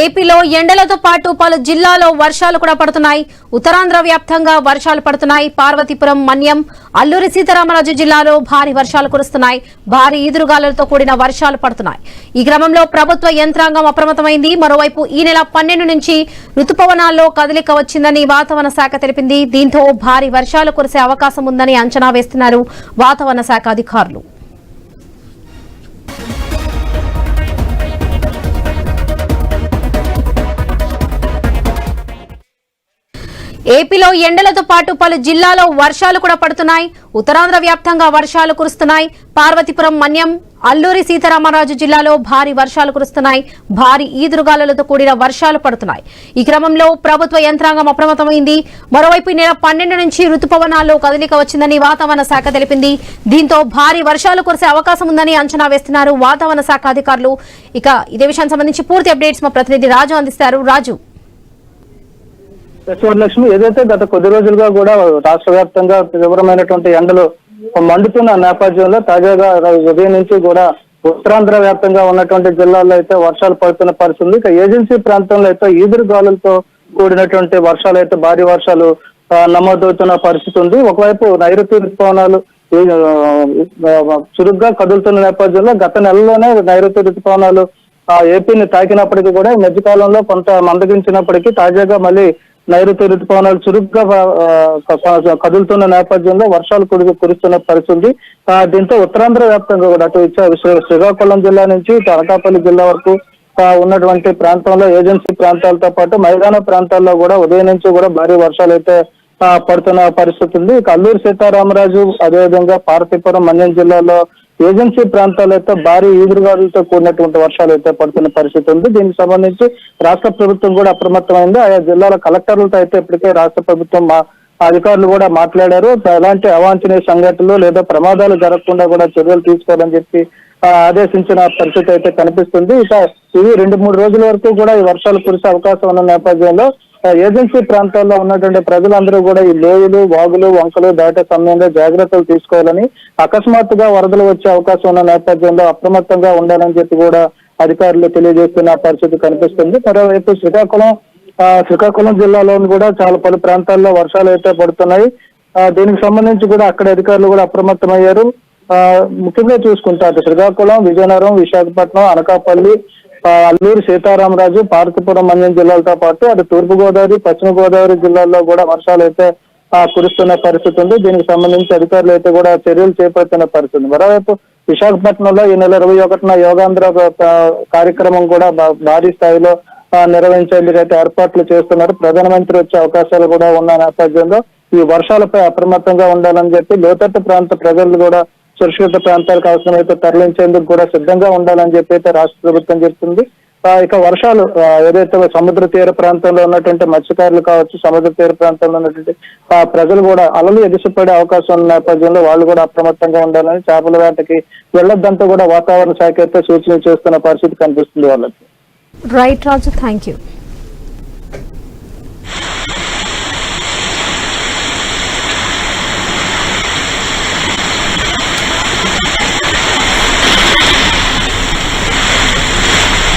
ఏపీలో ఎండలతో పాటు పలు జిల్లాలో వర్షాలు కూడా పడుతున్నాయి. ఉత్తరాంధ్ర వ్యాప్తంగా వర్షాలు పడుతున్నాయి. పార్వతీపురం మన్యం అల్లూరి సీతారామరాజు జిల్లాలో భారీ వర్షాలు కురుస్తున్నాయి. భారీ ఈదురుగాలులతో కూడిన వర్షాలు పడుతున్నాయి. ఈ క్రమంలో ప్రభుత్వ యంత్రాంగం అప్రమత్తమైంది. మరోవైపు ఈ నెల పన్నెండు నుంచి రుతుపవనాల్లో కదలిక వచ్చిందని వాతావరణ శాఖ తెలిపింది. దీంతో భారీ వర్షాలు కురిసే అవకాశం ఉందని అంచనా వేస్తున్నారు వాతావరణ శాఖ అధికారులు. ఏపీలో ఎండలతో పాటు పలు జిల్లాలో వర్షాలు కూడా పడుతున్నాయి. ఉత్తరాంధ్ర వ్యాప్తంగా వర్షాలు కురుస్తున్నాయి. పార్వతీపురం మన్యం అల్లూరి సీతారామరాజు జిల్లాలో భారీ వర్షాలు కురుస్తున్నాయి. భారీ ఈదురుగాలులతో కూడిన వర్షాలు పడుతున్నాయి. ఈ క్రమంలో ప్రభుత్వ యంత్రాంగం అప్రమత్తమైంది. మరోవైపు ఈ నెల పన్నెండు నుంచి రుతుపవనాల్లో కదలిక వచ్చిందని వాతావరణ శాఖ తెలిపింది. దీంతో భారీ వర్షాలు కురిసే అవకాశం ఉందని అంచనా వేస్తున్నారు వాతావరణ శాఖ అధికారులు. ఇక ఇదే విషయానికి సంబంధించి పూర్తి అప్డేట్స్ మా ప్రతినిధి రాజు అందిస్తారు. రాజు. లక్ష్మి ఏదైతే గత కొద్ది రోజులుగా కూడా రాష్ట్ర వ్యాప్తంగా తీవ్రమైనటువంటి ఎండలు మండుతున్న నేపథ్యంలో తాజాగా ఉదయం నుంచి కూడా ఉత్తరాంధ్ర వ్యాప్తంగా ఉన్నటువంటి జిల్లాల్లో అయితే వర్షాలు పడుతున్న పరిస్థితి ఉంది. ఇక ఏజెన్సీ ప్రాంతంలో అయితే ఈదురు గాలులతో కూడినటువంటి వర్షాలు అయితే భారీ వర్షాలు నమోదవుతున్న పరిస్థితి ఉంది ఒకవైపు నైరుతి ఋతుపవనాలు చురుగ్గా కదులుతున్న నేపథ్యంలో గత నెలలోనే నైరుతి ఋతుపవనాలు ఆ ఏపీని తాకినప్పటికీ కూడా ఈ మధ్యకాలంలో కొంత మందగించినప్పటికీ తాజాగా మళ్ళీ నైరుతి ఋతుపవనాలు చురుగ్గా కదులుతున్న నేపథ్యంలో వర్షాలు కురి కురుస్తున్న పరిస్థితి దీంతో ఉత్తరాంధ్ర వ్యాప్తంగా కూడా అటు శ్రీకాకుళం జిల్లా నుంచి అనకాపల్లి జిల్లా వరకు ఉన్నటువంటి ప్రాంతంలో ఏజెన్సీ ప్రాంతాలతో పాటు మైదాన ప్రాంతాల్లో కూడా ఉదయం నుంచి కూడా భారీ వర్షాలు అయితే పడుతున్న పరిస్థితి ఉంది. ఇక అల్లూరు సీతారామరాజు అదేవిధంగా పార్వతీపురం మన్యం జిల్లాలో ఏజెన్సీ ప్రాంతాలు అయితే భారీ ఈదురుగాలులతో కూడినటువంటి వర్షాలు అయితే పడుతున్న పరిస్థితి ఉంది. దీనికి సంబంధించి రాష్ట్ర ప్రభుత్వం కూడా అప్రమత్తమైంది. ఆయా జిల్లాల కలెక్టర్లతో అయితే ఇప్పటికే రాష్ట్ర ప్రభుత్వం మా అధికారులు కూడా మాట్లాడారు. ఎలాంటి అవాంఛనీయ సంఘటనలు లేదా ప్రమాదాలు జరగకుండా కూడా చర్యలు తీసుకోవాలని చెప్పి ఆదేశించిన పరిస్థితి అయితే కనిపిస్తుంది. ఇక ఇవి రెండు మూడు రోజుల వరకు కూడా ఈ వర్షాలు కురిసే అవకాశం ఉన్న నేపథ్యంలో ఏజెన్సీ ప్రాంతాల్లో ఉన్నటువంటి ప్రజలందరూ కూడా ఈ లోయలు వాగులు వంకలు దాటే సమయంలో జాగ్రత్తలు తీసుకోవాలని అకస్మాత్తుగా వరదలు వచ్చే అవకాశం ఉన్న నేపథ్యంలో అప్రమత్తంగా ఉండాలని చెప్పి కూడా అధికారులు తెలియజేస్తున్న పరిస్థితి కనిపిస్తుంది. మరోవైపు శ్రీకాకుళం ఆ, శ్రీకాకుళం జిల్లాలోని కూడా చాలా పలు ప్రాంతాల్లో వర్షాలు అయితే పడుతున్నాయి. దీనికి సంబంధించి కూడా అక్కడ అధికారులు కూడా అప్రమత్తమయ్యారు. ఆ, ముఖ్యంగా చూసుకుంటారు శ్రీకాకుళం విజయనగరం విశాఖపట్నం అనకాపల్లి అల్లూరు సీతారామరాజు పార్కపురం మన్యం జిల్లాలతో పాటు అటు తూర్పు గోదావరి పశ్చిమ గోదావరి జిల్లాల్లో కూడా వర్షాలు అయితే ఆ, కురుస్తున్న పరిస్థితి ఉంది. దీనికి సంబంధించి అధికారులు అయితే కూడా చర్యలు చేపడుతున్న పరిస్థితి ఉంది. మరోవైపు విశాఖపట్నంలో ఈ నెల ఇరవై ఒకటిన యోగాంధ్ర కార్యక్రమం కూడా భారీ స్థాయిలో ఆ, నిర్వహించేందుకు అయితే ఏర్పాట్లు చేస్తున్నారు. ప్రధానమంత్రి వచ్చే అవకాశాలు కూడా ఉన్న నేపథ్యంలో ఈ వర్షాలపై అప్రమత్తంగా ఉండాలని చెప్పి లోతట్టు ప్రాంత ప్రజలు కూడా సురక్షిత ప్రాంతాలకు అవసరమైతే తరలించేందుకు కూడా సిద్ధంగా ఉండాలని చెప్పి అయితే రాష్ట్ర ప్రభుత్వం చెప్తుంది. ఇక వర్షాలు ఏదైతే సముద్ర తీర ప్రాంతంలో ఉన్నటువంటి మత్స్యకారులు కావచ్చు సముద్ర తీర ప్రాంతంలో ఉన్నటువంటి ప్రజలు కూడా అలలు ఎగిసిపడే అవకాశం ఉన్న నేపథ్యంలో వాళ్ళు కూడా అప్రమత్తంగా ఉండాలని చేపల వేటకి వెళ్ళొద్దంతా కూడా వాతావరణ శాఖ అయితే సూచన చేస్తున్న పరిస్థితి కనిపిస్తుంది వాళ్ళకి. Right Raju thank you